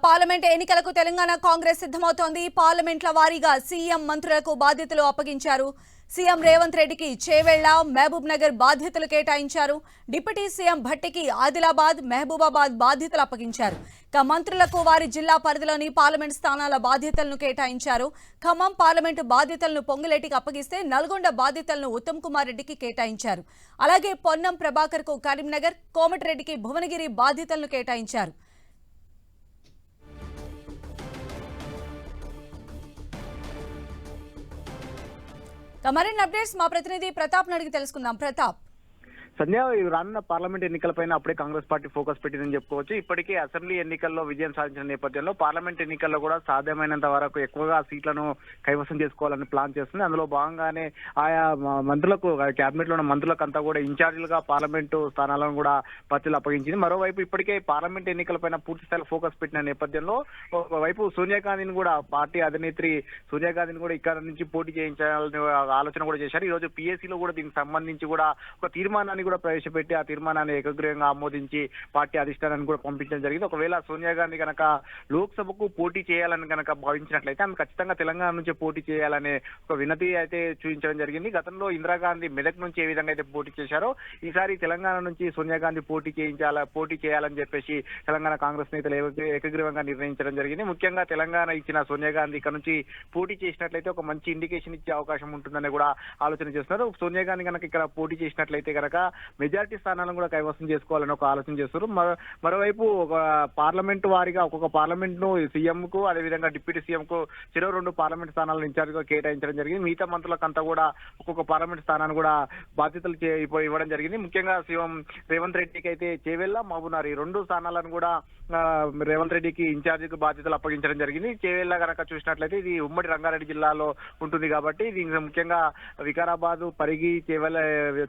Parliament ఎన్నికలకు తెలంగాణ కాంగ్రెస్ సిద్ధమవుతోంది. పార్లమెంట్ల వారీగా సీఎం మంత్రులకు బాధ్యతలు అప్పగించారు. సీఎం రేవంత్ రెడ్డికి చేవెళ్ళ మహబూబ్ నగర్ బాధ్యతలు కేటాయించారు. డిప్యూటీ సీఎం భట్టికి ఆదిలాబాద్ మహబూబాబాద్ బాధ్యతలు అప్పగించారు. ఇక మంత్రులకు వారి జిల్లా పరిధిలోని పార్లమెంట్ స్థానాల బాధ్యతలను కేటాయించారు. ఖమ్మం పార్లమెంటు బాధ్యతలను పొంగులేటికి అప్పగిస్తే నల్గొండ బాధ్యతలను ఉత్తమ్ కుమార్ రెడ్డికి కేటాయించారు. అలాగే పొన్నం ప్రభాకర్కు కరీంనగర్ కోమటిరెడ్డికి భువనగిరి బాధ్యతలను కేటాయించారు. మరిన్ని అప్డేట్స్ మా ప్రతినిధి ప్రతాప్ అడిగి తెలుసుకుందాం. ప్రతాప్. సంధ్య ఈ రానున్న పార్లమెంట్ ఎన్నికలపైన అప్పుడే కాంగ్రెస్ పార్టీ ఫోకస్ పెట్టిందని చెప్పుకోవచ్చు. ఇప్పటికే అసెంబ్లీ ఎన్నికల్లో విజయం సాధించిన నేపథ్యంలో పార్లమెంట్ ఎన్నికల్లో కూడా సాధ్యమైనంత వరకు ఎక్కువగా సీట్లను కైవసం చేసుకోవాలని ప్లాన్ చేస్తుంది. అందులో భాగంగానే ఆయా మంత్రులకు కేబినెట్లో ఉన్న మంత్రులకు అంతా కూడా ఇన్ఛార్జీలుగా పార్లమెంటు స్థానాలను కూడా పత్రులు అప్పగించింది. మరోవైపు ఇప్పటికే పార్లమెంట్ ఎన్నికలపైన పూర్తి స్థాయిలో ఫోకస్ పెట్టిన నేపథ్యంలో ఒకవైపు సోనియా గాంధీని కూడా పార్టీ అధినేత్రి సోనియా గాంధీని కూడా ఇక్కడ నుంచి పోటీ చేయించాలని ఆలోచన కూడా చేశారు. ఈ రోజు PAC లో కూడా దీనికి సంబంధించి కూడా ఒక తీర్మానాన్ని కూడా ప్రవేశపెట్టి ఆ తీర్మానాన్ని ఏకగ్రీవంగా ఆమోదించి పార్టీ అధిష్టానాన్ని కూడా పంపించడం జరిగింది. ఒకవేళ సోనియా గాంధీ కనుక లోక్సభకు పోటీ చేయాలని కనుక భావించినట్లయితే ఆమె ఖచ్చితంగా తెలంగాణ నుంచి పోటీ చేయాలనే ఒక వినతి అయితే చూపించడం జరిగింది. గతంలో ఇందిరాగాంధీ మెదక్ నుంచి ఏ విధంగా అయితే పోటీ చేశారో ఈసారి తెలంగాణ నుంచి సోనియా గాంధీ పోటీ చేయించాల పోటీ చేయాలని చెప్పేసి తెలంగాణ కాంగ్రెస్ నేతలు ఏకగ్రీవంగా నిర్ణయించడం జరిగింది. ముఖ్యంగా తెలంగాణ ఇచ్చిన సోనియా గాంధీ ఇక్కడ నుంచి పోటీ చేసినట్లయితే ఒక మంచి ఇండికేషన్ ఇచ్చే అవకాశం ఉంటుందని కూడా ఆలోచన చేస్తున్నారు. సోనియా గాంధీ కనుక ఇక్కడ పోటీ చేసినట్లయితే కనుక మెజారిటీ స్థానాలను కూడా కైవసం చేసుకోవాలని ఒక ఆలోచన చేస్తారు మరోవైపు ఒక పార్లమెంట్ వారిగా ఒక్కొక్క పార్లమెంట్ను సీఎం కు అదేవిధంగా డిప్యూటీ సీఎం కు చెరో రెండు పార్లమెంట్ స్థానాలను ఇన్ఛార్జ్గా కేటాయించడం జరిగింది. మిగతా మంత్రులకంతా కూడా ఒక్కొక్క పార్లమెంట్ స్థానాన్ని కూడా బాధ్యతలు ఇవ్వడం జరిగింది. ముఖ్యంగా సీఎం రేవంత్ రెడ్డికి అయితే చేవెళ్ళ మహబూనార్ ఈ రెండు స్థానాలను కూడా రేవంత్ రెడ్డికి ఇన్ఛార్జ్కు బాధ్యతలు అప్పగించడం జరిగింది. చేవెళ్ళ కనుక చూసినట్లయితే ఇది ఉమ్మడి రంగారెడ్డి జిల్లాలో ఉంటుంది కాబట్టి దీనికి ముఖ్యంగా వికారాబాద్ పరిగి చేవెళ్ళ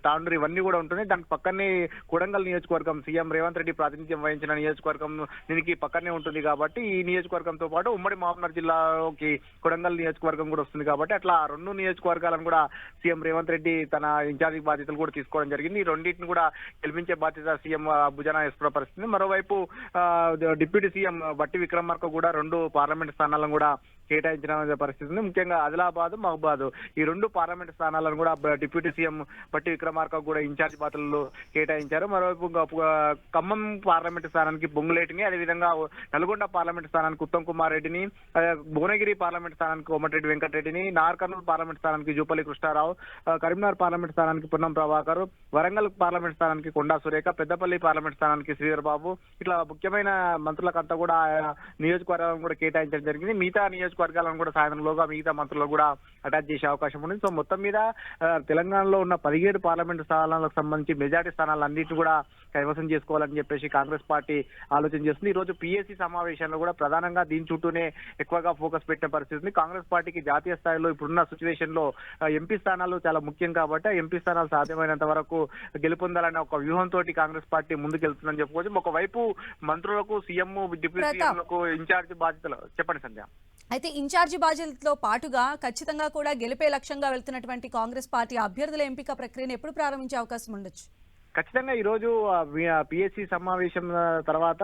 తాండూరు ఇవన్నీ కూడా ఉంటుంది. దానికి పక్కనే కొడంగల్ నియోజకవర్గం సీఎం రేవంత్ రెడ్డి ప్రాతినిధ్యం వహించిన నియోజకవర్గం దీనికి పక్కనే ఉంటుంది కాబట్టి ఈ నియోజకవర్గంతో పాటు ఉమ్మడి మహబూబ్నగర్ జిల్లాలోకి కొడంగల్ నియోజకవర్గం కూడా వస్తుంది కాబట్టి అట్లా రెండు నియోజకవర్గాలను కూడా సీఎం రేవంత్ రెడ్డి తన ఇన్ఛార్జి బాధ్యతలు కూడా తీసుకోవడం జరిగింది. ఈ రెండింటిని కూడా గెలిపించే బాధ్యత సీఎం భుజన వేసుకున్న పరిస్థితి. మరోవైపు డిప్యూటీ సీఎం బట్టి విక్రమార్క కూడా రెండు పార్లమెంట్ స్థానాలను కూడా కేటాయించిన పరిస్థితి ఉంది. ముఖ్యంగా ఆదిలాబాద్ మహబాద్ ఈ రెండు పార్లమెంట్ స్థానాలను కూడా డిప్యూటీ సీఎం పట్టి విక్రమార్క కూడా ఇన్ఛార్జ్ బాధ్యతలు కేటాయించారు. మరోవైపు ఖమ్మం పార్లమెంట్ స్థానానికి బొంగులేటిని అదేవిధంగా నల్గొండ పార్లమెంట్ స్థానానికి ఉత్తమ్ కుమార్ రెడ్డిని భువనగిరి పార్లమెంట్ స్థానానికి కోమటిరెడ్డి వెంకటరెడ్డిని నార్కర్నూలు పార్లమెంట్ స్థానానికి జూపల్లి కృష్ణారావు కరీంనగర్ పార్లమెంట్ స్థానానికి పున్నం ప్రభాకర్ వరంగల్ పార్లమెంట్ స్థానానికి కొండా సురేఖ పెద్దపల్లి పార్లమెంట్ స్థానానికి శ్రీధర్ బాబు. ఇట్లా ముఖ్యమైన మంత్రులకంతా కూడా ఆయా కూడా కేటాయించడం జరిగింది. మిగతా నియోజకవర్గాలను కూడా సాయంత్రంలోగా మిగతా మంత్రులు కూడా అటాచ్ చేసే అవకాశం ఉంది సో మొత్తం మీద తెలంగాణలో ఉన్న పదిహేడు పార్లమెంట్ స్థానాలకు సంబంధించి మెజార్టీ స్థానాలన్నింటినీ కూడా కైవసం చేసుకోవాలని చెప్పేసి కాంగ్రెస్ పార్టీ ఆలోచన చేస్తుంది. ఈ రోజు పిఎస్సి సమావేశంలో కూడా ప్రధానంగా దీని చుట్టూనే ఎక్కువగా ఫోకస్ పెట్టిన పరిస్థితి ఉంది. కాంగ్రెస్ పార్టీకి జాతీయ స్థాయిలో ఇప్పుడున్న సిచ్యువేషన్లో ఎంపీ స్థానాలు చాలా ముఖ్యం కాబట్టి ఎంపీ స్థానాలు సాధ్యమైనంత వరకు గెలుపొందాలనే ఒక వ్యూహంతో కాంగ్రెస్ పార్టీ ముందుకెళ్తుందని చెప్పుకోవచ్చు. ఒకవైపు మంత్రులకు సీఎం డిప్యూటీ. సీఎంలకు ఇన్ఛార్జ్ బాధ్యతలు. చెప్పండి సంధ్య. అయితే ఇన్ఛార్జి బాధ్యతలతో పాటుగా ఖచ్చితంగా కూడా గెలిపే లక్ష్యంగా వెళ్తున్నటువంటి కాంగ్రెస్ పార్టీ అభ్యర్థుల ఎంపిక ప్రక్రియను ఎప్పుడు ప్రారంభించే అవకాశం ఉండొచ్చు? ఖచ్చితంగా ఈ రోజు పిఎస్సి సమావేశం తర్వాత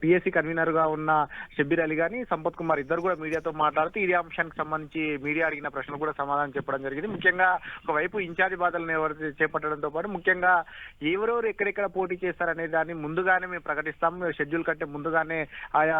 పిఎస్సి కన్వీనర్గా ఉన్న షబ్బీర్ అలీ గాని సంపత్ కుమార్ ఇద్దరు కూడా మీడియాతో మాట్లాడుతూ ఇదే అంశానికి సంబంధించి మీడియా అడిగిన ప్రశ్నలు కూడా సమాధానం చెప్పడం జరిగింది. ముఖ్యంగా ఒకవైపు ఇన్ఛార్జ్ బాధలను ఎవరు చేపట్టడంతో పాటు ముఖ్యంగా ఎవరెవరు ఎక్కడెక్కడ పోటీ చేస్తారనే దాన్ని ముందుగానే మేము ప్రకటిస్తాం. షెడ్యూల్ కంటే ముందుగానే ఆయా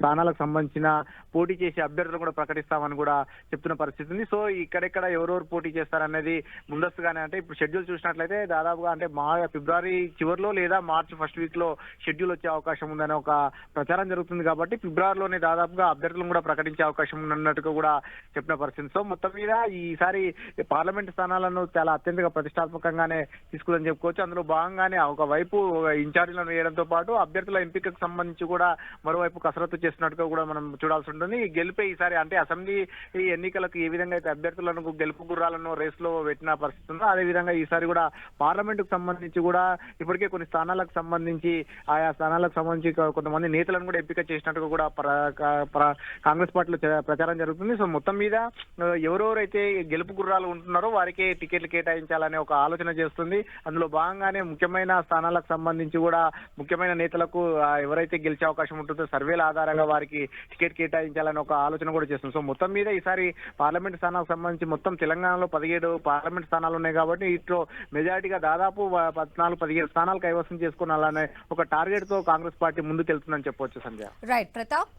స్థానాలకు సంబంధించిన పోటీ చేసే అభ్యర్థులు కూడా ప్రకటిస్తామని కూడా చెప్తున్న పరిస్థితి ఉంది. సో ఇక్కడెక్కడ ఎవరెవరు పోటీ చేస్తారనేది ముందస్తుగానే అంటే ఇప్పుడు షెడ్యూల్ చూసినట్లయితే దాదాపుగా అంటే మా ఫిబ్రవరి చివరిలో లేదా మార్చి ఫస్ట్ వీక్లో షెడ్యూల్ వచ్చే అవకాశం ఉందనే ఒక ప్రచారం జరుగుతుంది కాబట్టి ఫిబ్రవరిలోనే దాదాపుగా అభ్యర్థులను కూడా ప్రకటించే అవకాశం ఉన్నట్టుగా కూడా చెప్పిన పరిస్థితి. సో మొత్తం మీద ఈసారి పార్లమెంట్ స్థానాలను చాలా అత్యంత ప్రతిష్టాత్మకంగానే తీసుకుందని చెప్పుకోవచ్చు. అందులో భాగంగానే ఒకవైపు ఇన్ఛార్జీలను వేయడంతో పాటు అభ్యర్థుల ఎంపికకు సంబంధించి కూడా మరోవైపు కసరత్తు చేస్తున్నట్టుగా కూడా మనం చూడాల్సి ఉంటుంది. గెలిపే ఈసారి అంటే అసెంబ్లీ ఈ ఎన్నికలకు ఏ విధంగా అయితే అభ్యర్థులను గెలుపు గుర్రాలను రేస్లో పెట్టిన పరిస్థితి ఉందో అదే విధంగా ఈసారి కూడా పార్లమెంట్కు సంబంధించి సంబంధించి కూడా ఇప్పటికే కొన్ని స్థానాలకు సంబంధించి ఆయా స్థానాలకు సంబంధించి కొంతమంది నేతలను కూడా ఎంపిక చేసినట్టుగా కూడా ప్ర- కాంగ్రెస్ పార్టీలో ప్రచారం జరుగుతుంది. సో మొత్తం మీద ఎవరెవరైతే గెలుపు గుర్రాలు ఉంటున్నారో వారికే టికెట్లు కేటాయించాలనే ఒక ఆలోచన చేస్తుంది. అందులో భాగంగానే ముఖ్యమైన స్థానాలకు సంబంధించి కూడా ముఖ్యమైన నేతలకు ఎవరైతే గెలిచే అవకాశం ఉంటుందో సర్వేల ఆధారంగా వారికి టికెట్ కేటాయించాలని ఒక ఆలోచన కూడా చేస్తుంది. సో మొత్తం మీద ఈసారి పార్లమెంట్ స్థానాలకు సంబంధించి మొత్తం తెలంగాణలో పదిహేడు పార్లమెంట్ స్థానాలు ఉన్నాయి కాబట్టి వీటిలో మెజారిటీగా దాదాపు పద్నాలుగు పదిహేను స్థానాలు కైవసం చేసుకోవాలనే ఒక టార్గెట్తో కాంగ్రెస్ పార్టీ ముందుకెళ్తుందని చెప్పవచ్చు సంధ్య. రైట్ ప్రతాప్